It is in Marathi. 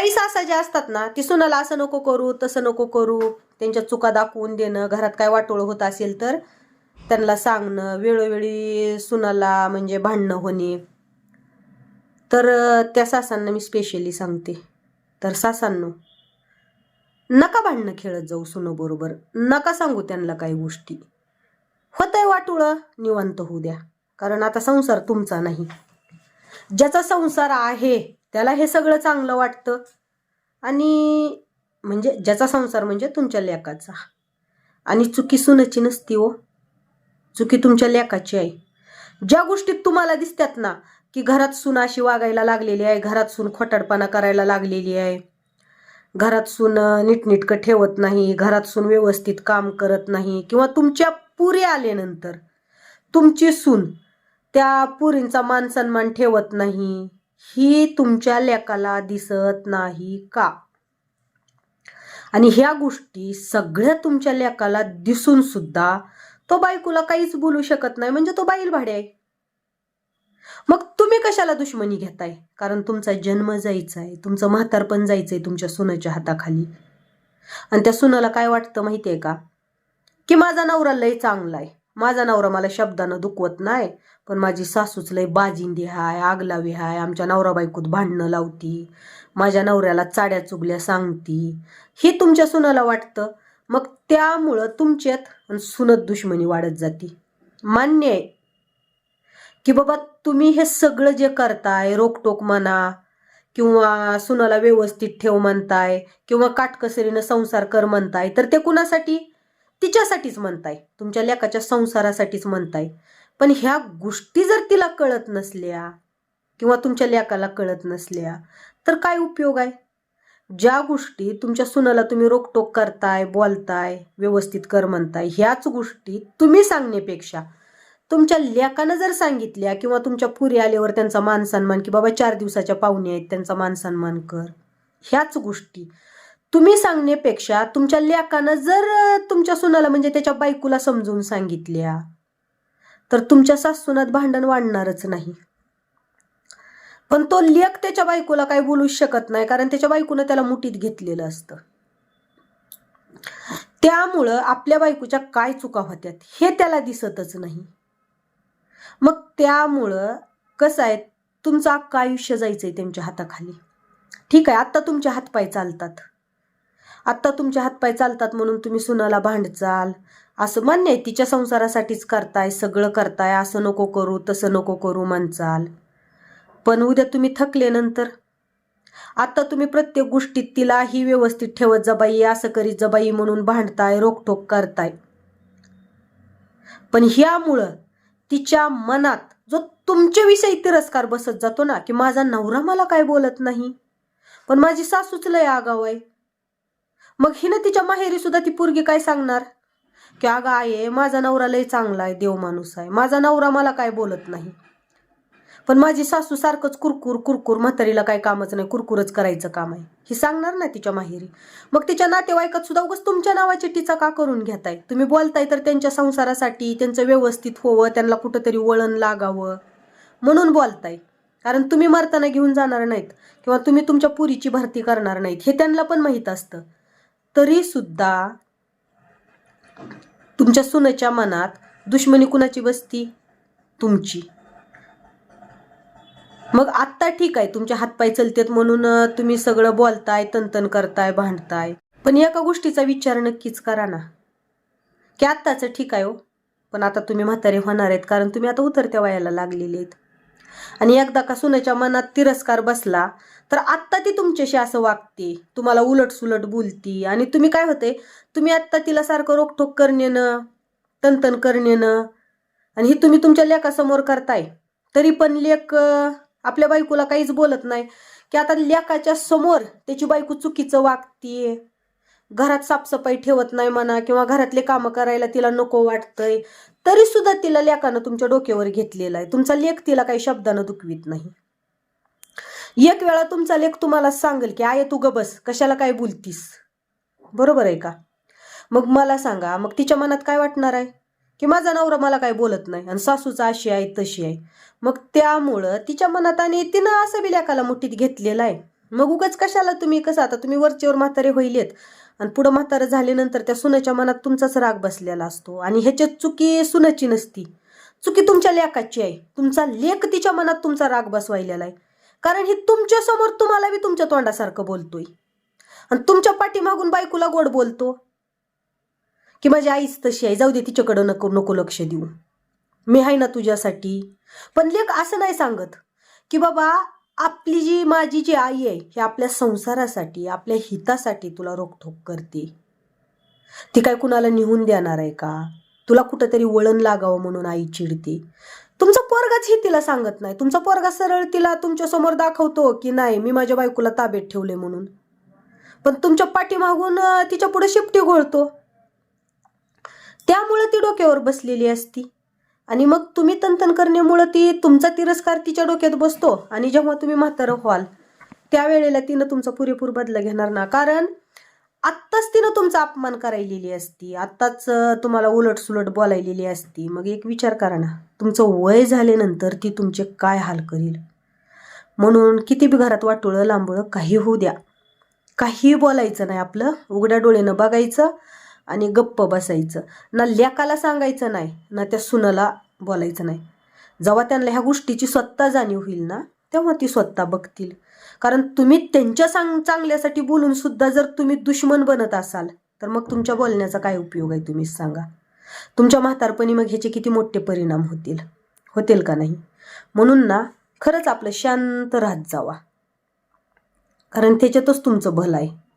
काही सासा ज्या असतात ना ती सुनाला असं नको करू तसं नको करू त्यांच्या चुका दाखवून देणं घरात काय वाटोळ होत असेल तर त्यांना सांगणं वेळोवेळी सुनाला म्हणजे भांडणं होणे. तर त्या सासांना मी स्पेशली सांगते. तर सासांनो नका भांडणं खेळत जाऊ सुनोबरोबर नका सांगू त्यांना काही गोष्टी. होतंय वाटुळं निवांत होऊ द्या. कारण आता संसार तुमचा नाही. ज्याचा संसार आहे त्याला हे सगळं चांगलं वाटतं. आणि म्हणजे ज्याचा संसार म्हणजे तुमच्या लेकाचा. आणि चुकी सुनाची नसती हो. चुकी तुमच्या लेकाची आहे. ज्या गोष्टीत तुम्हाला दिसतात ना की घरात सून अशी वागायला लागलेली आहे घरात सून खोटाडपणा करायला लागलेली आहे घरात सून नीटनीटकं ठेवत नाही घरात सून व्यवस्थित काम करत नाही किंवा तुमच्या पुरी आल्यानंतर तुमची सून त्या पुरींचा मान सन्मान ठेवत नाही ही तुमच्या लेकाला दिसत नाही का? आणि ह्या गोष्टी सगळ्या तुमच्या लेकाला दिसून सुद्धा तो बायकोला काहीच बोलू शकत नाही. म्हणजे तो बाईल भाडे आहे. मग तुम्ही कशाला दुश्मनी घेताय? कारण तुमचा जन्म जायचा आहे. तुमचं म्हातारपण आहे तुमच्या सुनाच्या हाताखाली. आणि त्या सुनाला काय वाटतं माहिती आहे का? की माझा नवरा लय चांगला आहे. माझा नवरा मला शब्दानं दुखवत नाही पण माझी सासूच लय बाजिंदी हाय आगलावी हाय आमच्या नवरा बायकोत भांडणं लावती माझ्या नवऱ्याला चाड्या चुगल्या सांगती. हे तुमच्या सुनाला वाटतं? मग त्यामुळं तुमच्यात आणि सुनत दुश्मनी वाढत जाते. मान्य आहे. की बाबा तुम्ही हे सगळं जे करताय रोकटोक म्हणा किंवा सुनाला व्यवस्थित ठेव म्हणताय किंवा काटकसरीनं संसार कर म्हणताय तर ते कुणासाठी? तिच्यासाठीच म्हणताय. तुमच्या लेखाच्या संसारासाठीच म्हणताय. पण ह्या गोष्टी जर तिला कळत नसल्या किंवा तुमच्या लेखाला कळत नसल्या तर काय उपयोग आहे? ज्या गोष्टी तुमच्या सुनाला तुम्ही रोकटोक करताय बोलताय व्यवस्थित कर म्हणताय ह्याच गोष्टी तुम्ही सांगण्यापेक्षा तुमच्या लेकानं जर सांगितल्या किंवा तुमच्या पुरी आल्यावर त्यांचा मान सन्मान की बाबा चार दिवसाच्या पाहुणे आहेत त्यांचा मान सन्मान कर. ह्याच गोष्टी तुम्ही सांगण्यापेक्षा तुमच्या लेकानं जर तुमच्या सुनाला म्हणजे त्याच्या बायकोला समजून सांगितल्या तर तुमच्या सासूनात भांडण वाढणारच नाही. पण तो लेख त्याच्या बायकोला काही बोलूच शकत नाही कारण त्याच्या बायकोनं त्याला मुठीत घेतलेलं असतं. त्यामुळं आपल्या बायकोच्या काय चुका होत्यात हे त्याला दिसतच नाही. मग त्यामुळं कसं आहे तुमचं अख्खं आयुष्य जायचंय त्यांच्या हाताखाली. ठीक आहे आत्ता तुमचे हातपाय चालतात. आत्ता तुमचे हातपाय चालतात म्हणून तुम्ही सुनाला भांडचाल असं मान्य आहे तिच्या संसारासाठीच करताय सगळं करताय असं नको करू तसं नको करू म्हणचाल. पण उद्या तुम्ही थकले नंतर? आता तुम्ही प्रत्येक गोष्टीत तिला ही व्यवस्थित ठेवत जबाई असं करीत जबाई म्हणून भांडताय रोकटोक करताय. पण ह्यामुळं तिच्या मनात जो तुमच्याविषयी तिरस्कार बसत जातो ना की माझा नवरा मला काय बोलत नाही? पण माझी सासूच लय आगाव आहे. मग हिनं तिच्या माहेरी सुद्धा ती पोरगी काय सांगणार? की अगं आहे माझा नवरा लय चांगला आहे देव माणूस आहे. माझा नवरा मला काय बोलत नाही. पण माझी सासू सारखंच कुरकुर कुरकुर म्हातारीला काय कामच नाही कुरकुरच करायचं काम आहे. ही सांगणार ना तिच्या माहेरी. मग तिच्या नातेवाईकात सुद्धा उगाच तुमच्या नावाची टीचा का करून घेताय? तुम्ही बोलताय तर त्यांच्या संसारासाठी त्यांचं व्यवस्थित होवं त्यांना कुठंतरी वळण लागावं. म्हणून बोलताय. कारण तुम्ही मरताना घेऊन जाणार नाहीत किंवा तुम्ही तुमच्या पुरीची भरती करणार नाहीत हे त्यांना पण माहीत असतं. तरी सुद्धा तुमच्या सुनेच्या मनात दुश्मनी कुणाची बसती? तुमची. मग आत्ता ठीक आहे तुमचे हातपाय चलतेत म्हणून तुम्ही सगळं बोलताय तनतन करताय भांडताय. पण एका गोष्टीचा विचार नक्कीच करा ना. की आत्ताचं ठीक आहे हो. पण आता तुम्ही म्हातारे होणार आहेत कारण तुम्ही आता उतरत्या वयाला लागलेले आहेत. आणि एकदा का सुनेच्या मनात तिरस्कार बसला तर आत्ता ती तुमच्याशी असं वागते तुम्हाला उलट सुलट बोलती आणि तुम्ही काय होते तुम्ही आत्ता तिला सारखं रोकठोक करण्यानं तनतन करण्यानं आणि हे तुम्ही तुमच्या लेखासमोर करताय. तरी पण लेख आपल्या बायकोला काहीच बोलत नाही. की आता लेकाच्या समोर त्याची बायको चुकीचं वागतीये घरात साफसफाई ठेवत नाही म्हणा किंवा घरातले कामं करायला तिला नको वाटतंय तरी सुद्धा तिला लेकानं तुमच्या डोक्यावर घेतलेला आहे. तुमचा लेख तिला काही शब्दानं दुखवीत नाही. एक वेळा तुमचा लेख तुम्हाला सांगेल की आय तू ग बस कशाला काय बोलतीस? बरोबर आहे का? मग मला सांगा मग तिच्या मनात काय वाटणार आहे? की माझा नवरा मला काय बोलत नाही आणि सासूचा अशी आहे तशी आहे? मग त्यामुळं तिच्या मनात आणि तिनं असं बी लेखाला मुठीत घेतलेलं आहे. मग उगाच कशाला तुम्ही कसं आता तुम्ही वरचेवर म्हातारे होईलेत आणि पुढं म्हातारं झाल्यानंतर त्या सुनाच्या मनात तुमचाच राग बसलेला असतो आणि ह्याच्यात चुकी सुनाची नसती. चुकी तुमच्या लेखाची आहे. तुमचा लेख तिच्या मनात तुमचा राग बसवायलेला आहे. कारण ही तुमच्यासमोर तुम्हाला बी तुमच्या तोंडासारखं बोलतोय. आणि तुमच्या पाठीमागून बायकोला गोड बोलतो. की माझी आईच तशी आहे जाऊ दे तिच्याकडं नको नको लक्ष देऊ. मी आहे ना तुझ्यासाठी. पण लेख असं नाही सांगत की बाबा आपली जी माझी जी आई आहे ही आपल्या संसारासाठी आपल्या हितासाठी तुला रोखठोक करते. ती काय कुणाला निहून देणार आहे का? तुला कुठंतरी वळण लागावं म्हणून आई चिडते. तुमचा पोरगाचही तिला सांगत नाही. तुमचा पोरगा सरळ तिला तुमच्यासमोर दाखवतो की नाही मी माझ्या बायकोला ताब्यात ठेवले म्हणून. पण तुमच्या पाठीमागून तिच्या पुढे शिपटी घोळतो. त्यामुळं ती डोक्यावर बसलेली असती. आणि मग तुम्ही तंतन करण्यामुळं ती तुमचा तिरस्कार तिच्या डोक्यात बसतो. आणि जेव्हा तुम्ही म्हातारं व्हाल त्यावेळेला तिनं तुमचा पुरेपूर बदला घेणार ना. कारण आत्ताच तिनं तुमचा अपमान करायलेली असती. आत्ताच तुम्हाला उलट सुलट बोलायलेली असती. मग एक विचार करा ना. तुमचं वय झाल्यानंतर ती तुमचे काय हाल करील? म्हणून किती बी घरात वाटोळं लांबळं काही होऊ द्या. काही बोलायचं नाही आपलं. उघड्या डोळ्यानं बघायचं आणि गप्प बसायचं. ना लेकाला सांगायचं नाही ना त्या सुनाला बोलायचं नाही. जेव्हा त्यांना ह्या गोष्टीची स्वतः जाणीव होईल ना तेव्हा ती स्वतः बघतील. कारण तुम्ही त्यांच्या सांग चांगल्यासाठी बोलून सुद्धा जर तुम्ही दुश्मन बनत असाल तर मग तुमच्या बोलण्याचा काय उपयोग आहे तुम्हीच सांगा. तुमच्या म्हातारपणी मग ह्याचे किती मोठे परिणाम होतील? होतील का नाही? म्हणून ना खरंच आपलं शांत राहत जावा. कारण त्याच्यातच तुमचं भलं आहे.